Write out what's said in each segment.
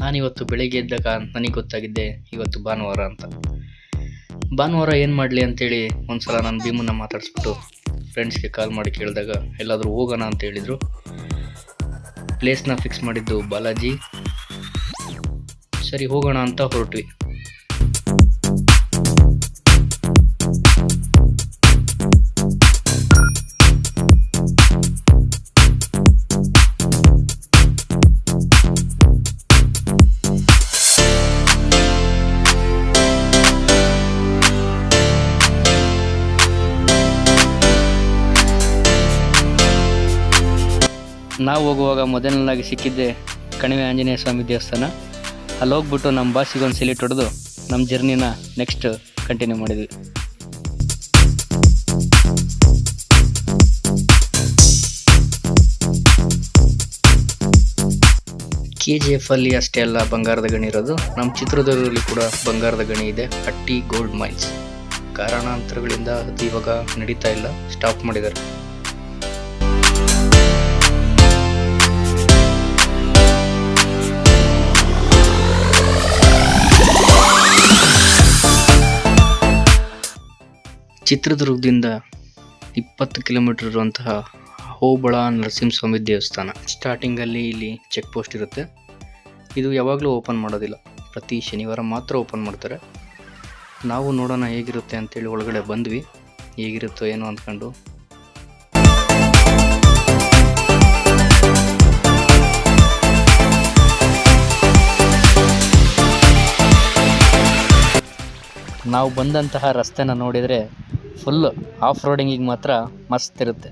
ನಾನಿವತ್ತು ಬೆಳಿಗ್ಗೆ ಎದ್ದಾಗ ನನಗೆ ಗೊತ್ತಾಗಿದ್ದೆ ಇವತ್ತು ಭಾನುವಾರ ಅಂತ. ಭಾನುವಾರ ಏನು ಮಾಡಲಿ ಅಂತೇಳಿ ಒಂದ್ಸಲ ನಾನು ಭೀಮನ್ನ ಮಾತಾಡಿಸ್ಬಿಟ್ಟು ಫ್ರೆಂಡ್ಸ್ಗೆ ಕಾಲ್ ಮಾಡಿ ಕೇಳಿದಾಗ ಎಲ್ಲಾದರೂ ಹೋಗೋಣ ಅಂತ ಹೇಳಿದರು. ಪ್ಲೇಸ್ನ ಫಿಕ್ಸ್ ಮಾಡಿದ್ದು ಬಾಲಾಜಿ. ಸರಿ ಹೋಗೋಣ ಅಂತ ಹೊರಟ್ವಿ. ನಾವು ಹೋಗುವಾಗ ಮೊದಲನೇದಾಗಿ ಸಿಕ್ಕಿದ್ದೆ ಕಣಿವೆ ಆಂಜನೇಯ ಸ್ವಾಮಿ ದೇವಸ್ಥಾನ. ಅಲ್ಲಿ ಹೋಗ್ಬಿಟ್ಟು ನಮ್ಮ ಬಾಸಿಗೆ ಒಂದು ಸಿಲಿಟ್ ಹೊಡೆದು ನಮ್ಮ ಜರ್ನಿನ ನೆಕ್ಸ್ಟ್ ಕಂಟಿನ್ಯೂ ಮಾಡಿದ್ವಿ. ಕೆ ಜಿ ಎಫ್ ಅಲ್ಲಿ ಅಷ್ಟೇ ಅಲ್ಲ, ಬಂಗಾರದ ಗಣಿ ಇರೋದು. ನಮ್ಮ ಚಿತ್ರದುರ್ಗದಲ್ಲಿ ಕೂಡ ಬಂಗಾರದ ಗಣಿ ಇದೆ, ಹಟ್ಟಿ ಗೋಲ್ಡ್ ಮೈನ್ಸ್ ಕಾರಣಾಂತರಗಳಿಂದ ಅದು ಇವಾಗ ನಡೀತಾ ಇಲ್ಲ ಸ್ಟಾಪ್ ಮಾಡಿದ್ದಾರೆ. ಚಿತ್ರದುರ್ಗದಿಂದ ಇಪ್ಪತ್ತು ಕಿಲೋಮೀಟರ್ ಇರುವಂತಹ ಹೋಬಳ ನರಸಿಂಹಸ್ವಾಮಿ ದೇವಸ್ಥಾನ. ಸ್ಟಾರ್ಟಿಂಗಲ್ಲಿ ಇಲ್ಲಿ ಚೆಕ್ ಪೋಸ್ಟ್ ಇರುತ್ತೆ. ಇದು ಯಾವಾಗಲೂ ಓಪನ್ ಮಾಡೋದಿಲ್ಲ. ಪ್ರತಿ ಶನಿವಾರ ಮಾತ್ರ ಓಪನ್ ಮಾಡ್ತಾರೆ. ನಾವು ನೋಡೋಣ ಹೇಗಿರುತ್ತೆ ಅಂತೇಳಿ ಒಳಗಡೆ ಬಂದ್ವಿ. ಹೇಗಿರುತ್ತೋ ಏನೋ ಅಂದ್ಕೊಂಡು ನಾವು ಬಂದಂತಹ ರಸ್ತೆನ ನೋಡಿದರೆ ಫುಲ್ ಆಫ್ ರೋಡಿಂಗಿಗೆ ಮಾತ್ರ ಮಸ್ತ್ ಇರುತ್ತೆ.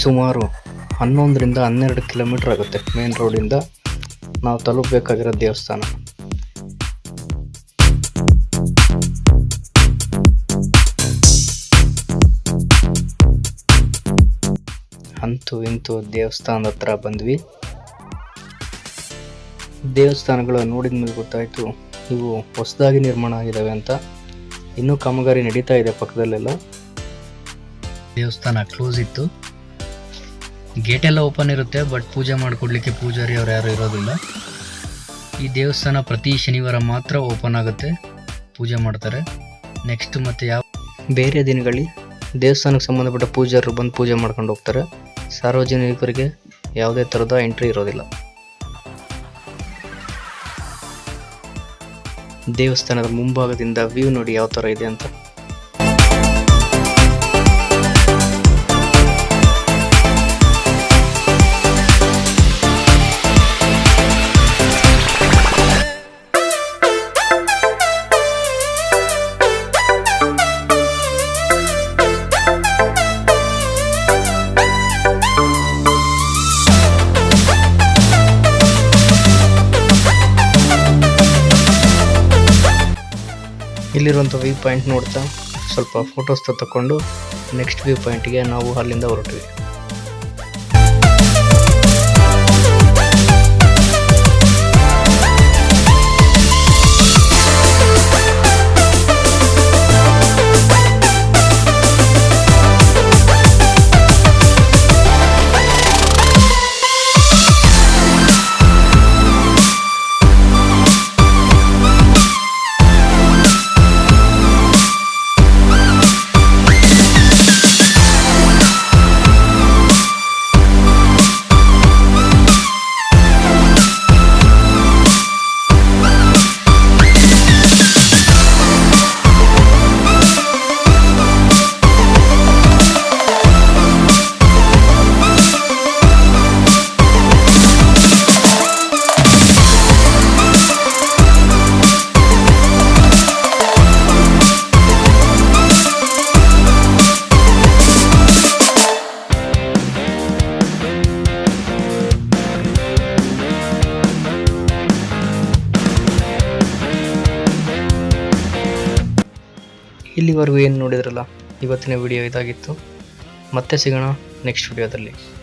ಸುಮಾರು ಹನ್ನೊಂದರಿಂದ ಹನ್ನೆರಡು ಕಿಲೋಮೀಟರ್ ಆಗುತ್ತೆ ಮೇನ್ ರೋಡಿಂದ ನಾವು ತಲುಪಬೇಕಾಗಿರೋ ದೇವಸ್ಥಾನ. ಅಂತೂ ಇಂತೂ ದೇವಸ್ಥಾನದ ಹತ್ರ ಬಂದ್ವಿ. ದೇವಸ್ಥಾನಗಳು ನೋಡಿದ ಮೇಲೆ ಗೊತ್ತಾಯಿತು, ಇವು ಹೊಸದಾಗಿ ನಿರ್ಮಾಣ ಆಗಿದ್ದಾವೆ ಅಂತ. ಇನ್ನೂ ಕಾಮಗಾರಿ ನಡೀತಾ ಇದೆ ಪಕ್ಕದಲ್ಲೆಲ್ಲ. ದೇವಸ್ಥಾನ ಕ್ಲೋಸ್ ಇತ್ತು. ಗೇಟ್ ಎಲ್ಲ ಓಪನ್ ಇರುತ್ತೆ ಬಟ್ ಪೂಜೆ ಮಾಡಿಕೊಡ್ಲಿಕ್ಕೆ ಪೂಜಾರಿ ಅವ್ರು ಯಾರು ಇರೋದಿಲ್ಲ. ಈ ದೇವಸ್ಥಾನ ಪ್ರತಿ ಶನಿವಾರ ಮಾತ್ರ ಓಪನ್ ಆಗುತ್ತೆ, ಪೂಜೆ ಮಾಡ್ತಾರೆ. ನೆಕ್ಸ್ಟ್ ಮತ್ತೆ ಯಾವ ಬೇರೆ ದಿನಗಳಲ್ಲಿ ದೇವಸ್ಥಾನಕ್ಕೆ ಸಂಬಂಧಪಟ್ಟ ಪೂಜಾರರು ಬಂದು ಪೂಜೆ ಮಾಡ್ಕೊಂಡು ಹೋಗ್ತಾರೆ. ಸಾರ್ವಜನಿಕರಿಗೆ ಯಾವುದೇ ಥರದ ಎಂಟ್ರಿ ಇರೋದಿಲ್ಲ. ದೇವಸ್ಥಾನದ ಮುಂಭಾಗದಿಂದ ವ್ಯೂ ನೋಡಿ ಯಾವ ಥರ ಇದೆ ಅಂತ. ಇಲ್ಲಿರುವಂಥ ವ್ಯೂ ಪಾಯಿಂಟ್ ನೋಡ್ತಾ ಸ್ವಲ್ಪ ಫೋಟೋಸ್ ತಗೊಂಡು ನೆಕ್ಸ್ಟ್ ವ್ಯೂ ಪಾಯಿಂಟ್ಗೆ ನಾವು ಅಲ್ಲಿಂದ ಹೊರಟ್ವಿ. ಇಲ್ಲಿವರೆಗೂ ಏನು ನೋಡಿದ್ರಲ್ಲ ಇವತ್ತಿನ ವಿಡಿಯೋ ಇದಾಗಿತ್ತು. ಮತ್ತೆ ಸಿಗೋಣ ನೆಕ್ಸ್ಟ್ ವಿಡಿಯೋದಲ್ಲಿ